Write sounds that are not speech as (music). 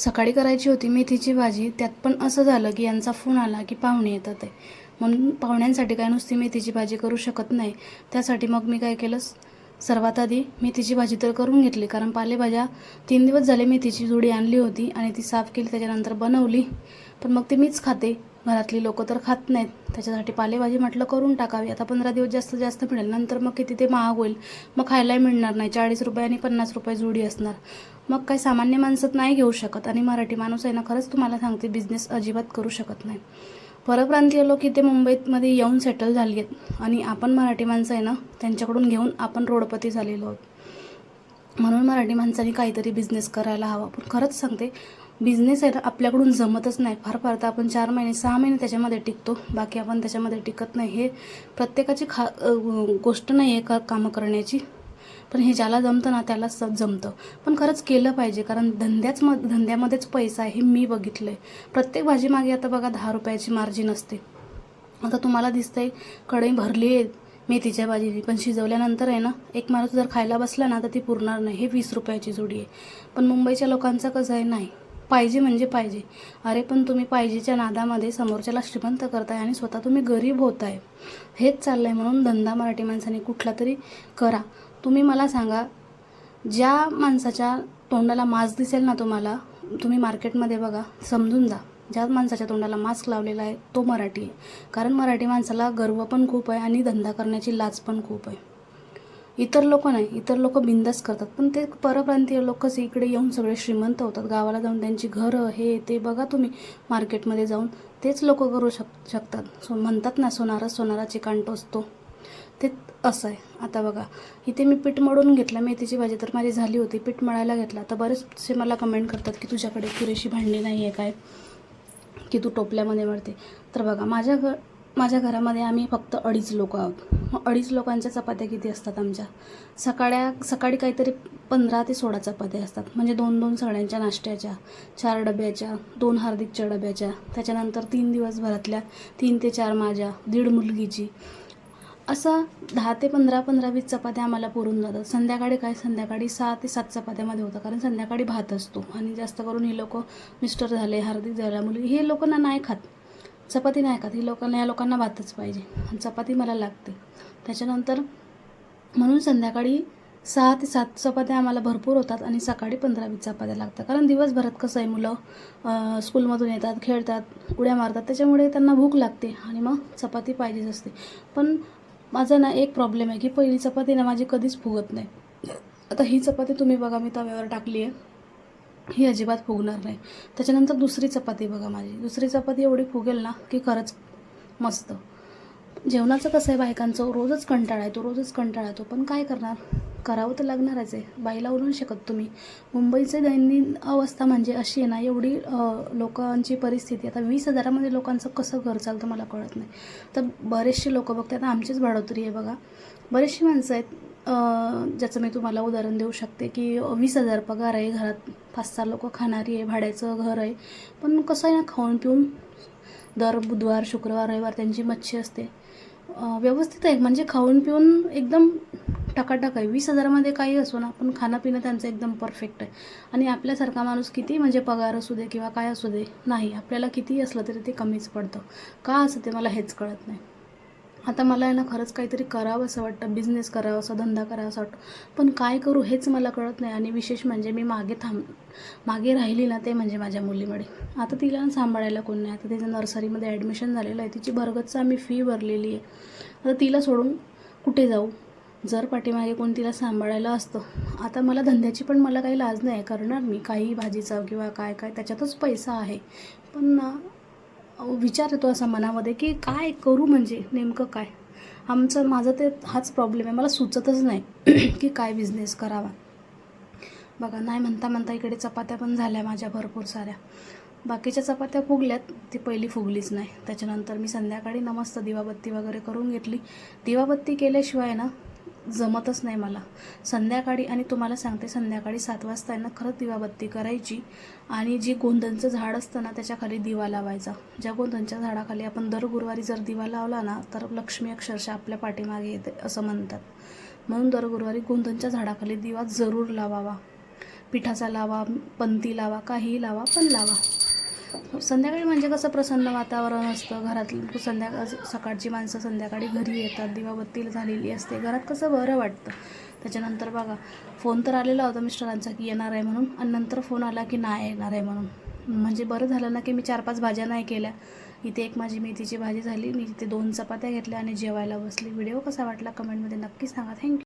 सकाळी करायची होती मेथीची भाजी त्यात पण असं झालं की यांचा फोन आला की पाहुणे येतात आहे. म्हणून पाहुण्यांसाठी काय नुसती मेथीची भाजी करू शकत नाही. त्यासाठी मग मी काय केलं? सर्वात आधी मेथीची भाजी तर करून घेतली कारण पालेभाज्या तीन दिवस झाले मेथीची जोडी आणली होती आणि ती साफ केली त्याच्यानंतर बनवली. पण मग ती मीच खाते. घरातली लोकं तर खात नाहीत. त्याच्यासाठी पालेभाजी म्हटलं करून टाकावी. आता पंधरा दिवस जास्त जास्त मिळेल. नंतर मग किती ते महाग होईल. मग खायलाही मिळणार नाही. चाळीस रुपये आणि पन्नास रुपये जोडी असणार. मग काही सामान्य माणसं नाही घेऊ शकत आणि मराठी माणूस आहे ना खरंच तुम्हाला सांगते बिझनेस अजिबात करू शकत नाही. परप्रांतीय लोक इथे मुंबईमध्ये येऊन सेटल झाली आहेत आणि आपण मराठी माणसं आहे ना त्यांच्याकडून घेऊन आपण रोडपती झालेलो आहोत. म्हणून मराठी माणसांनी काहीतरी बिझनेस करायला हवा. पण खरंच सांगते बिझनेस आहे ना आपल्याकडून जमतच नाही. फार फार तर आपण चार महिने सहा महिने त्याच्यामध्ये टिकतो. बाकी आपण त्याच्यामध्ये टिकत नाही. हे प्रत्येकाची खा गोष्ट नाही आहे का कामं करण्याची. पण हे ज्याला जमतं ना त्याला सब जमतं. पण खरंच केलं पाहिजे कारण धंद्याच म धंद्यामध्येच पैसा आहे हे मी बघितलं आहे प्रत्येक भाजीमागे आता बघा दहा रुपयाची मार्जिन असते. आता तुम्हाला दिसतंय कढई भरली आहे मेथीच्या भाजीची पण शिजवल्यानंतर आहे ना एक माणूस जर खायला बसला ना तर ती पुरणार नाही. हे वीस रुपयाची जोडी आहे. पण मुंबईच्या लोकांचं कसं आहे नाही. पाहिजे म्हणजे पाहिजे. अरे पण तुम्ही पाहिजेच्या नादामध्ये समोरच्याला श्रीमंत करताय आणि स्वतः तुम्ही गरीब होताय. हेच चाललं आहे म्हणून धंदा मराठी माणसाने कुठला तरी करा. तुम्ही मला सांगा ज्या माणसाच्या तोंडाला मास्क दिसेल ना तुम्हाला तुम्ही मार्केटमध्ये बघा समजून जा. ज्या माणसाच्या तोंडाला मास्क लावलेला आहे तो मराठी आहे. कारण मराठी माणसाला गर्व पण खूप आहे आणि धंदा करण्याची लाज पण खूप आहे. इतर लोक नाही इतर लोक बिंदास करतात. पण ते परप्रांतीय लोक कसे इकडे येऊन सगळे श्रीमंत होतात. गावाला जाऊन त्यांची घरं हे ते बघा तुम्ही. मार्केटमध्ये जाऊन तेच लोक करू शक शकतात. सो म्हणतात ना सोनारा सोनाराची कान टोचतो ते असं आहे. आता बघा इथे मी पीठ मळून घेतलं मेथीची भाजी तर माझी झाली होती. पीठ मळायला घेतला. तर बरेचसे मला कमेंट करतात की तुझ्याकडे पुरेशी भांडी नाही आहे काय? की तू टोपल्यामध्ये मळते. तर बघा माझ्या घ माझ्या घरामध्ये आम्ही फक्त अडीच लोक आहोत. मग अडीच लोकांच्या चपात्या किती असतात आमच्या? सकाळ्या सकाळी काहीतरी पंधरा ते सोळा चपात्या असतात. म्हणजे दोन दोन सगळ्यांच्या नाश्त्याच्या चार डब्याच्या दोन हार्दिकच्या डब्याच्या. त्याच्यानंतर तीन दिवसभरातल्या तीन ते चार माझ्या दीड मुलगीची. असं दहा ते पंधरा पंधरा वीस चपात्या आम्हाला पुरून जातात. संध्याकाळी काय? संध्याकाळी सहा ते सात चपात्यामध्ये होतं. कारण संध्याकाळी भात असतो आणि जास्त करून ही लोक मिस्टर झाले हार्दिक झाला मुली हे लोकांना नाही खात. चपाती नाही खात. ही लोकांना या लोकांना भातच पाहिजे. आणि चपाती मला लागते. त्याच्यानंतर म्हणून संध्याकाळी सहा ते सात चपात्या आम्हाला भरपूर होतात आणि सकाळी पंधरा वीस चपात्या लागतात. कारण दिवसभरात कसं आहे मुलं स्कूलमधून येतात खेळतात उड्या मारतात. त्याच्यामुळे त्यांना भूक लागते आणि मग चपाती पाहिजेच असते. पण माझा ना एक प्रॉब्लेम आहे की पहिली चपाती ना माझी कधीच फुगत नाही. आता ही चपाती तुम्ही बघा मी तव्यावर टाकली आहे ही अजिबात फुगणार नाही. त्याच्यानंतर दुसरी चपाती बघा माझी. दुसरी चपाती एवढी फुगेल ना की खरंच मस्त. जेवणाचं कसं आहे बायकांचं? रोजच कंटाळा येतो रोजच कंटाळा येतो. पण काय करणार? करावं तर लागणारच आहे. बाईला उरून शकत तुम्ही. मुंबईचं दैनंदिन अवस्था म्हणजे अशी आहे ना एवढी लोकांची परिस्थिती आता वीस हजारामध्ये लोकांचं कसं घर चालतं मला कळत नाही. तर बरेचसे लोक बघते आता आमचीच भाडोतरी आहे बघा. बरेचशी माणसं आहेत ज्याचं मी तुम्हाला उदाहरण देऊ शकते की वीस हजार पगार आहे घरात. पाच सहा लोकं खाणारी आहे भाड्याचं घर आहे. पण कसं आहे ना खाऊन पिऊन दर बुधवार शुक्रवार रविवार त्यांची मच्छी असते. व्यवस्थित आहे. म्हणजे खाऊन पिऊन एकदम टकाटक आहे. वीस हजारामध्ये काही असो ना पण खाणं पिणं त्यांचं एकदम परफेक्ट आहे. आणि आपल्यासारखा माणूस किती म्हणजे पगार असू दे किंवा काय असू दे नाही. आपल्याला कितीही असलं तरी ते कमीच पडतं. का असं ते मला हेच कळत नाही. आता मला आहे ना खरंच काहीतरी करावं असं वाटतं बिझनेस करावं असं धंदा करावा असं वाटतं. पण काय करू हेच मला कळत नाही आणि विशेष म्हणजे मी मागे थांब मागे राहिली ना ते म्हणजे माझ्या मुलीमुळे. आता तिला सांभाळायला कोण नाही. आता तिचं नर्सरीमध्ये ॲडमिशन झालेलं आहे. तिची भरगतचं आम्ही फी भरलेली आहे. आता तिला सोडून कुठे जाऊ? जर पाठीमागे कोण तिला सांभाळायला असतं. आता मला धंद्याची पण मला काही लाज नाही. करणार मी. काही भाजीचा किंवा काय काय त्याच्यातच पैसा आहे. पण ना विचार येतो असा मनामध्ये की काय करू म्हणजे? नेमकं काय? आमचं माझं ते हाच प्रॉब्लेम आहे. मला सुचतच नाही (clears throat) की काय बिझनेस करावा. बघा नाही म्हणता म्हणता इकडे चपात्या पण झाल्या माझ्या भरपूर साऱ्या. बाकीच्या चपात्या फुगल्यात. ती पहिली फुगलीच नाही. त्याच्यानंतर मी संध्याकाळी नमस्त दिवाबत्ती वगैरे करून घेतली. दिवाबत्ती केल्याशिवाय ना जमतच नाही मला. संध्याकाळी आणि तुम्हाला सांगते संध्याकाळी सात वाजता यांना खरं खरंच दिवाबत्ती करायची. आणि जी गोंधनचं झाड असतं ना त्याच्याखाली दिवा लावायचा. ज्या गोंधनच्या झाडाखाली आपण दर गुरुवारी जर दिवा लावला ना तर लक्ष्मी अक्षरशः आपल्या पाठीमागे येते असं म्हणतात. म्हणून दर गुरुवारी गोंधनच्या झाडाखाली दिवा जरूर लावावा. पिठाचा लावा पंती लावा काहीही लावा पण लावा. संध्याकाळी म्हणजे कसं प्रसन्न वातावरण असतं घरातली संध्याकाळ सकाळची माणसं संध्याकाळी घरी येतात दिवाबत्ती झालेली असते. घरात कसं बरं वाटतं? त्याच्यानंतर बघा फोन तर आलेला होता मिस्टरांचा की येणार आहे म्हणून आणि नंतर फोन आला की नाही येणार आहे म्हणून. म्हणजे बरं झालं ना की मी चार पाच भाज्या नाही केल्या. इथे एक माझी मेथीची भाजी झाली मी इथे दोन चपात्या घेतल्या आणि जेवायला बसली. व्हिडिओ कसा वाटला कमेंटमध्ये नक्की सांगा. थँक्यू.